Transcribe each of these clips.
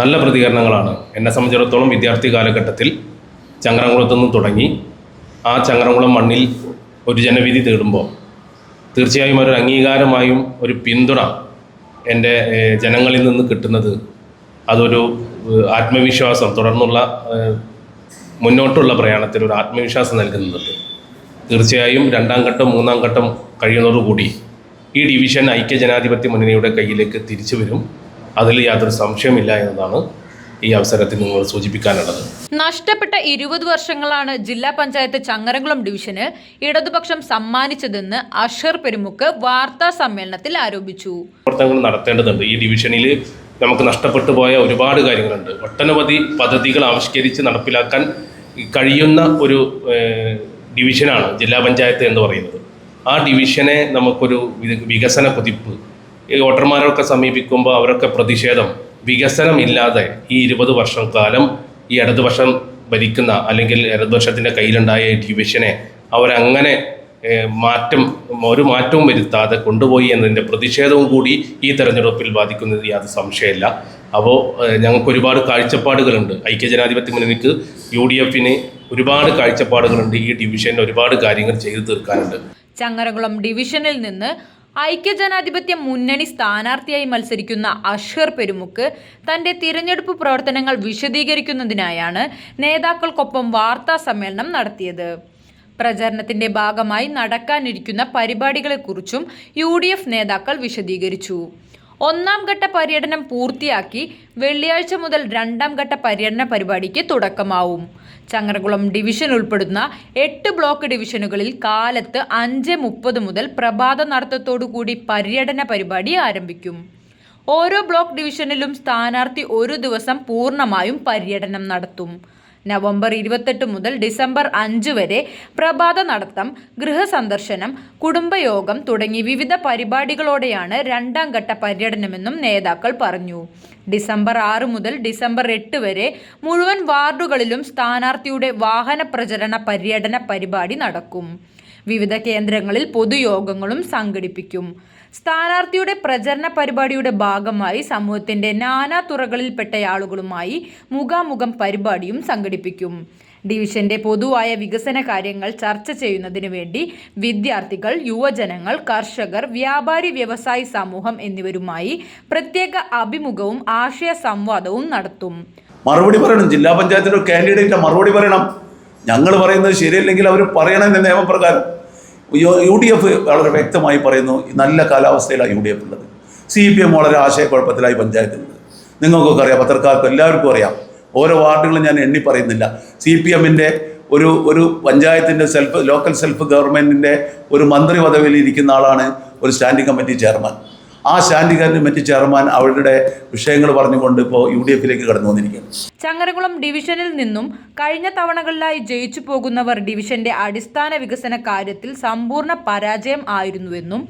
നല്ല പ്രതികരണങ്ങളാണ്. എന്നെ സംബന്ധിച്ചിടത്തോളം വിദ്യാർത്ഥി കാലഘട്ടത്തിൽ ചങ്ങരംകുളത്ത് നിന്ന് തുടങ്ങി ആ ചങ്ങരംകുളം മണ്ണിൽ ഒരു ജനവിധി തേടുമ്പോൾ തീർച്ചയായും ഒരു അംഗീകാരമായും ഒരു പിന്തുണ എന്റെ ജനങ്ങളിൽ നിന്ന് കിട്ടുന്നത് അതൊരു ആത്മവിശ്വാസം തുടർന്നുള്ള മുന്നോട്ടുള്ള പ്രയാണത്തിൽ ഒരു ആത്മവിശ്വാസം നൽകുന്നുണ്ട് തീർച്ചയായും രണ്ടാം ഘട്ടം മൂന്നാം ഘട്ടം കഴിയുന്നതോടുകൂടി ഈ ഡിവിഷൻ ഐക്യജനാധിപത്യ മുന്നണിയുടെ കയ്യിലേക്ക് തിരിച്ചു വരും. അതിൽ യാതൊരു സംശയമില്ല എന്നതാണ് ഈ അവസരത്തിൽ നിങ്ങൾ സൂചിപ്പിക്കാനുള്ളത്. നഷ്ടപ്പെട്ട ഇരുപത് വർഷങ്ങളാണ് ജില്ലാ പഞ്ചായത്ത് ചങ്ങരംകുളം ഡിവിഷന് ഇടതുപക്ഷം സമ്മാനിച്ചതെന്ന് അഷർ പെരുമുക്ക് വാർത്താ സമ്മേളനത്തിൽ ആരോപിച്ചു. പ്രവർത്തനങ്ങൾ നടത്തേണ്ടതുണ്ട്. ഈ ഡിവിഷനിൽ നമുക്ക് നഷ്ടപ്പെട്ടു പോയ ഒരുപാട് കാര്യങ്ങളുണ്ട്. ഒട്ടനവധി പദ്ധതികൾ ആവിഷ്കരിച്ച് നടപ്പിലാക്കാൻ കഴിയുന്ന ഒരു ഡിവിഷനാണ് ജില്ലാ പഞ്ചായത്ത് എന്ന് പറയുന്നത്. ആ ഡിവിഷനെ നമുക്കൊരു വികസന കുതിപ്പ് ഈ വോട്ടർമാരൊക്കെ സമീപിക്കുമ്പോൾ അവരൊക്കെ പ്രതിഷേധം വികസനം ഇല്ലാതെ ഈ ഇരുപത് വർഷം കാലം ഈ ഇടതുപക്ഷം ഭരിക്കുന്ന അല്ലെങ്കിൽ ഇടതുപക്ഷത്തിന്റെ കയ്യിലുണ്ടായ ഡിവിഷനെ അവരങ്ങനെ മാറ്റം ഒരു മാറ്റവും വരുത്താതെ കൊണ്ടുപോയി എന്നതിന്റെ പ്രതിഷേധവും കൂടി ഈ തെരഞ്ഞെടുപ്പിൽ ബാധിക്കുന്നത് യാതൊരു സംശയമില്ല. അപ്പോൾ ഞങ്ങൾക്ക് ഒരുപാട് കാഴ്ചപ്പാടുകളുണ്ട്. ഐക്യജനാധിപത്യ മുന്നണിക്ക് യു ഡി എഫിന് ഒരുപാട് കാഴ്ചപ്പാടുകളുണ്ട്. ഈ ഡിവിഷനിൽ ഒരുപാട് കാര്യങ്ങൾ ചെയ്തു തീർക്കാനുണ്ട്. ചങ്ങരകുളം ഡിവിഷനിൽ നിന്ന് ഐക്യജനാധിപത്യ മുന്നണി സ്ഥാനാർത്ഥിയായി മത്സരിക്കുന്ന അഷ്ഹർ പെരുമുക്ക് തന്റെ തിരഞ്ഞെടുപ്പ് പ്രവർത്തനങ്ങൾ വിശദീകരിക്കുന്നതിനായാണ് നേതാക്കൾക്കൊപ്പം വാർത്താ സമ്മേളനം നടത്തിയത്. പ്രചരണത്തിന്റെ ഭാഗമായി നടക്കാനിരിക്കുന്ന പരിപാടികളെക്കുറിച്ചും യു നേതാക്കൾ വിശദീകരിച്ചു. ഒന്നാം ഘട്ട പര്യടനം പൂർത്തിയാക്കി വെള്ളിയാഴ്ച മുതൽ രണ്ടാം ഘട്ട പര്യടന പരിപാടിക്ക് തുടക്കമാവും. ചങ്ങരകുളം ഡിവിഷൻ ഉൾപ്പെടുന്ന എട്ട് ബ്ലോക്ക് ഡിവിഷനുകളിൽ കാലത്ത് അഞ്ച് മുപ്പത് മുതൽ പ്രഭാത നടത്തത്തോടുകൂടി പര്യടന പരിപാടി ആരംഭിക്കും. ഓരോ ബ്ലോക്ക് ഡിവിഷനിലും സ്ഥാനാർത്ഥി ഒരു ദിവസം പൂർണമായും പര്യടനം നടത്തും. നവംബർ ഇരുപത്തെട്ട് മുതൽ ഡിസംബർ അഞ്ച് വരെ പ്രഭാത നടത്തം ഗൃഹസന്ദർശനം കുടുംബയോഗം തുടങ്ങി വിവിധ പരിപാടികളോടെയാണ് രണ്ടാം ഘട്ട പര്യടനമെന്നും നേതാക്കൾ പറഞ്ഞു. ഡിസംബർ ആറ് മുതൽ ഡിസംബർ എട്ട് വരെ മുഴുവൻ വാർഡുകളിലും സ്ഥാനാർത്ഥിയുടെ വാഹന പ്രചരണ പര്യടന പരിപാടി നടക്കും. വിവിധ കേന്ദ്രങ്ങളിൽ പൊതുയോഗങ്ങളും സംഘടിപ്പിക്കും. സ്ഥാനാർത്ഥിയുടെ പ്രചരണ പരിപാടിയുടെ ഭാഗമായി സമൂഹത്തിന്റെ നാനാ തുറകളിൽപ്പെട്ട ആളുകളുമായി മുഖാമുഖം പരിപാടിയും സംഘടിപ്പിക്കും. ഡിവിഷന്റെ പൊതുവായ വികസന കാര്യങ്ങൾ ചർച്ച ചെയ്യുന്നതിനു വേണ്ടി വിദ്യാർത്ഥികൾ യുവജനങ്ങൾ കർഷകർ വ്യാപാരി വ്യവസായി സമൂഹം എന്നിവരുമായി പ്രത്യേക അഭിമുഖവും ആശയ സംവാദവും നടത്തും. മറുപടി പറയണം. ജില്ലാ പഞ്ചായത്തിന്റെ കാൻഡിഡേറ്റ് മറുപടി പറയണം. ഞങ്ങൾ പറയുന്നത് ശരിയല്ലെങ്കിൽ അവർ പറയണമെന്ന് നിയമപ്രകാരം. യു- ഡി എഫ് വളരെ വ്യക്തമായി പറയുന്നു നല്ല കാലാവസ്ഥയിലാണ് യു ഡി എഫ് ഉള്ളത്. സി പി എം വളരെ ആശയക്കുഴപ്പത്തിലായി പഞ്ചായത്തിലുള്ളത് നിങ്ങൾക്കൊക്കെ അറിയാം പത്രക്കാർക്കും എല്ലാവർക്കും അറിയാം. ഓരോ വാർഡുകളും ഞാൻ എണ്ണി പറയുന്നില്ല. സി പി എമ്മിന്റെ ഒരു ഒരു പഞ്ചായത്തിന്റെ സെൽഫ് ലോക്കൽ സെൽഫ് ഗവൺമെന്റിന്റെ ഒരു മന്ത്രി പദവിയിൽ ഇരിക്കുന്ന ആളാണ് ഒരു സ്റ്റാൻഡിംഗ് കമ്മിറ്റി ചെയർമാൻ. ആ ശാന്തികാരനും കമ്മിറ്റി ചെയർമാൻ അവരുടെ വിഷയങ്ങൾ പറഞ്ഞുകൊണ്ട് ഇപ്പോൾ യു ഡി എഫിലേക്ക് കടന്നു വന്നിരിക്കുകയാണ് ചങ്ങരകുളം ഡിവിഷനിൽ നിന്നും കഴിഞ്ഞ തവണകളിലായി ജയിച്ചു പോകുന്നവർ ഡിവിഷന്റെ അടിസ്ഥാന വികസന കാര്യത്തിൽ സമ്പൂർണ പരാജയം ആയിരുന്നുവെന്നും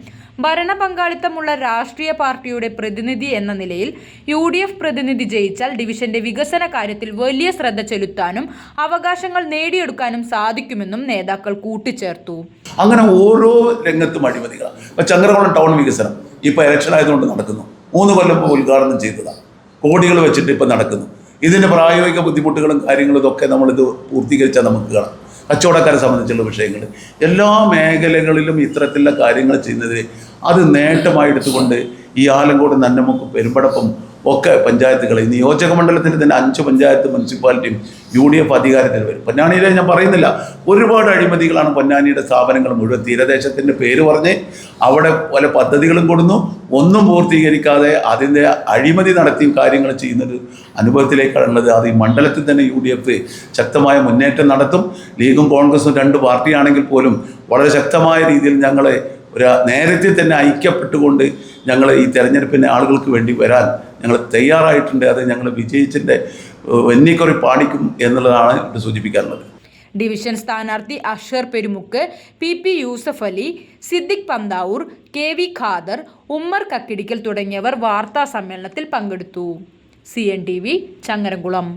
ഭരണ പങ്കാളിത്തമുള്ള രാഷ്ട്രീയ പാർട്ടിയുടെ പ്രതിനിധി എന്ന നിലയിൽ യു ഡി എഫ് പ്രതിനിധി ജയിച്ചാൽ ഡിവിഷന്റെ വികസന കാര്യത്തിൽ വലിയ ശ്രദ്ധ ചെലുത്താനും അവകാശങ്ങൾ നേടിയെടുക്കാനും സാധിക്കുമെന്നും നേതാക്കൾ കൂട്ടിച്ചേർത്തു. അങ്ങനെ ഓരോ രംഗത്തും അഴിമതികളാണ് ചങ്ങരകുളം ടൗൺ വികസനം. ഇപ്പോൾ ഇലക്ഷൻ ആയതുകൊണ്ട് നടക്കുന്നു. മൂന്ന് കൊല്ലം മുമ്പ് ഉദ്ഘാടനം ചെയ്തതാണ്. കോടികൾ വെച്ചിട്ട് ഇപ്പം നടക്കുന്നു. ഇതിന്റെ പ്രായോഗിക ബുദ്ധിമുട്ടുകളും കാര്യങ്ങളും ഇതൊക്കെ നമ്മളിത് പൂർത്തീകരിച്ചാൽ നമുക്ക് കാണാം. കച്ചവടക്കാരെ സംബന്ധിച്ചുള്ള വിഷയങ്ങൾ. എല്ലാ മേഖലകളിലും ഇത്തരത്തിലുള്ള കാര്യങ്ങൾ ചെയ്യുന്നതിന് അത് നേട്ടമായി എടുത്തുകൊണ്ട് ഈ ആലങ്കോട് നന്നമുക്ക് പെരുമ്പടപ്പം ഒക്കെ പഞ്ചായത്തുകൾ ഈ നിയോജക മണ്ഡലത്തിന്റെ തന്നെ അഞ്ച് പഞ്ചായത്ത് മുനിസിപ്പാലിറ്റിയും യു ഡി എഫ് അധികാരത്തിൽ വരും. പൊന്നാനിയിലെ ഞാൻ പറയുന്നില്ല. ഒരുപാട് അഴിമതികളാണ് പൊന്നാനിയുടെ സ്ഥാപനങ്ങൾ മുഴുവൻ തീരദേശത്തിന്റെ പേര് പറഞ്ഞ് അവിടെ പല പദ്ധതികളും കൊടുന്നു. ഒന്നും പൂർത്തീകരിക്കാതെ അതിന്റെ അഴിമതി നടത്തി കാര്യങ്ങൾ ചെയ്യുന്നൊരു അനുഭവത്തിലേക്കാണുള്ളത്. അത് ഈ മണ്ഡലത്തിൽ തന്നെ യു ഡി എഫ് ശക്തമായ മുന്നേറ്റം നടത്തും. ലീഗും കോൺഗ്രസും രണ്ട് പാർട്ടിയാണെങ്കിൽ പോലും വളരെ ശക്തമായ രീതിയിൽ ഞങ്ങളെ ഒരു നേരത്തെ തന്നെ ഐക്യപ്പെട്ടുകൊണ്ട് ഞങ്ങൾ ഈ തെരഞ്ഞെടുപ്പിന്റെ ആളുകൾക്ക് വേണ്ടി വരാൻ ഞങ്ങൾ തയ്യാറായിട്ടുണ്ട് അത് ഞങ്ങൾ വിജയിച്ചിന്റെ വെന്നിക്കുറി പാടിക്കും എന്നുള്ളതാണ് ഇവിടെ സൂചിപ്പിക്കാറുള്ളത് ഡിവിഷൻ സ്ഥാനാർത്ഥി Ashar Perumukku P P Yusuf Ali Siddique Panthavoor K V Khader Ummer Kakkidikkal തുടങ്ങിയവർ വാർത്താ സമ്മേളനത്തിൽ പങ്കെടുത്തു. C N T V Changaramkulam.